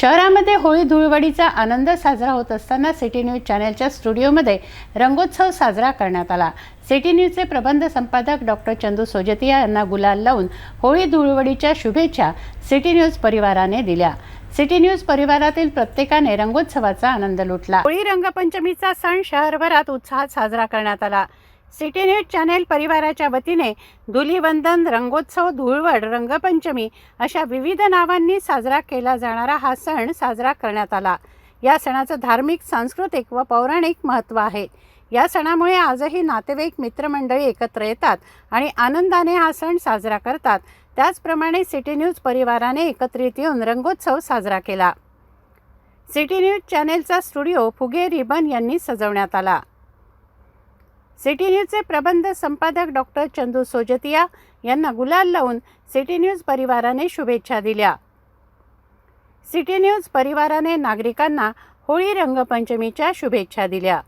शहरामध्ये होळी धुळवडीचा आनंद साजरा होत असताना सिटी न्यूज चॅनलच्या स्टुडिओमध्ये रंगोत्सव साजरा करण्यात आला. सिटी न्यूजचे प्रबंध संपादक डॉक्टर चंदू सोजतिया यांना गुलाल लावून होळी धुळवडीच्या शुभेच्छा सिटी न्यूज परिवाराने दिल्या. सिटी न्यूज परिवारातील प्रत्येकाने रंगोत्सवाचा आनंद लुटला. होळी रंगपंचमीचा सण शहरभरात उत्साहात साजरा करण्यात आला. सिटी न्यूज चॅनेल परिवाराच्या वतीने धुलीवंदन रंगोत्सव धुळवड रंगपंचमी अशा विविध नावांनी साजरा केला जाणारा हा सण साजरा करण्यात आला. या सणाचं धार्मिक सांस्कृतिक व पौराणिक महत्त्व आहे. या सणामुळे आजही नातेवाईक मित्रमंडळी एकत्र येतात आणि आनंदाने हा सण साजरा करतात. त्याचप्रमाणे सिटी न्यूज परिवाराने एकत्रित येऊन रंगोत्सव साजरा केला. सिटी न्यूज चॅनेलचा स्टुडिओ फुगे रिबन यांनी सजवण्यात आला. सिटी न्यूजचे प्रबंध संपादक डॉक्टर चंदू सोजतिया यांना गुलाल लावून सिटी न्यूज परिवाराने शुभेच्छा दिल्या. सिटी न्यूज परिवाराने नागरिकांना होळी रंगपंचमीच्या शुभेच्छा दिल्या.